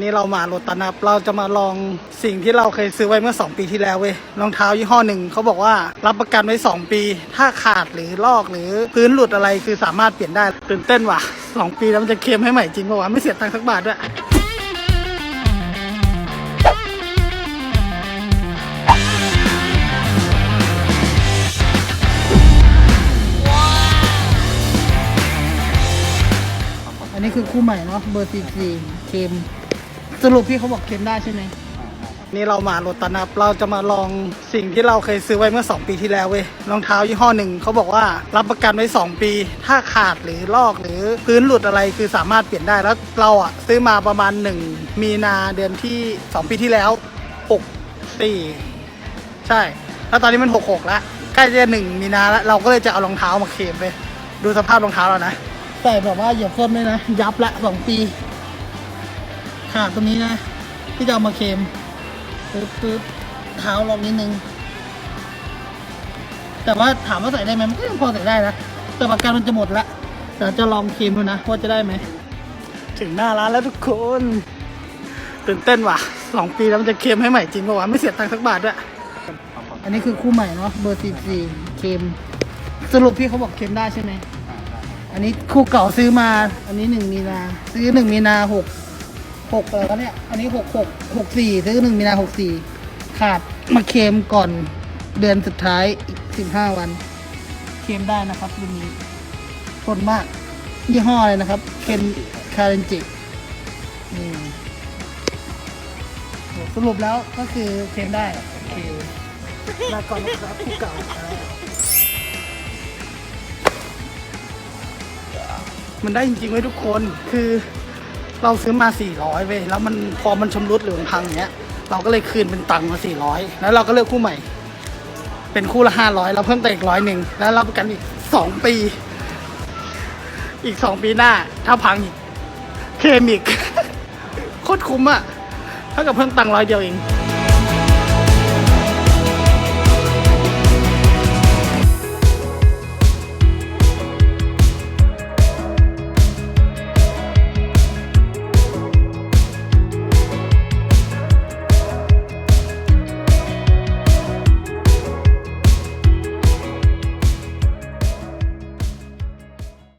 นี่เรามาโรตันนะครับเราจะมาลองสิ่งที่เราเคยซื้อไว้เมื่อ 2 ปีที่แล้วเว้ยรองเท้ายี่ห้อหนึ่งเขาบอกว่ารับประกันไว้ 2 ปี ถ้าขาดหรือลอกหรือพื้นหลุดอะไรคือสามารถเปลี่ยนได้ตื่นเต้นว่ะ 2 ปีแล้วมันจะเคลมให้ใหม่จริงป่าวะไม่เสียตังค์สักบาทด้วยอันนี้คือคู่ใหม่เนาะเบอร์สี่สี่เคม สรุปพี่เขาบอกเคมได้ใช่ไหมนี่เรามาโรตันนะครับ เราจะมาลองสิ่งที่เราเคยซื้อไว้เมื่อ 2 ปีที่แล้วเว้ย รองเท้ายี่ห้อหนึ่งเขาบอกว่ารับประกันไว้ 2 ปี ถ้าขาดหรือลอกหรือพื้นหลุดอะไรคือสามารถเปลี่ยนได้ แล้วเราอะซื้อมาประมาณ 1 มีนาเดือนที่ 2 ปีที่แล้ว 6 4 ใช่ แล้วตอนนี้มัน 66 แล้ว ใกล้จะหนึ่งมีนาแล้ว เราก็เลยจะเอารองเท้ามาเคลมไป ดูสภาพรองเท้าเรานะ ใส่แบบว่าเหยียบส้นด้วยนะ ยับละสองปี ขาดตรงนี้นะที่จะเอามาเคลมปึ๊บปึ๊บเท้าลองนิดนึง แต่ว่าถามว่าใส่ได้ไหมมันก็ยังพอใส่ได้นะแต่ประกันมันจะหมดละแต่จะลองเคลมดูนะว่าจะได้ไหมถึงหน้าร้านแล้วทุกคนตื่นเต้นว่ะสองปีแล้วมันจะเคลมให้ใหม่จริงป่าวะไม่เสียตังค์สักบาทด้วยอันนี้คือคู่ใหม่เนาะเบอร์สี่สี่เคมสรุปพี่เขาบอกเคมได้ใช่ไหมอันนี้คู่เก่าซื้อมา อันนี้หนึ่งมีนา ซื้อหนึ่งมีนาหก หกอะไรวะเนี่ย อันนี้หกหกหกสี่ซื้อหนึ่งมีนาหกสี่ขาดมาเคมก่อนเดือนสุดท้ายอีกสิบห้าวัน เคมได้นะครับรุ่นนี้ทนมาก ยี่ห้ออะไรนะครับ เคนคาเรนจินี่โหสรุปแล้วก็คือเคมได้โอเคลาก่อนนะครับคู่เก่ามันได้จริงๆไว้ยทุกคนคือ เราซื้อมา 400เว้ยแล้วมันพอมันชำรุดหรือมันพังอย่างเงี้ย เราก็เลยคืนเป็นตังค์มา 400 แล้วเราก็เลือกคู่ใหม่ เป็นคู่ละ 500 เราเพิ่มแต่อีกร้อยหนึ่งแล้วรับประกันอีก 2 ปี อีก 2 ปีหน้า ถ้าพังอีกเคมอีกโคตรคุ้มอะเท่ากับเพิ่มตังค์ร้อยเดียวเอง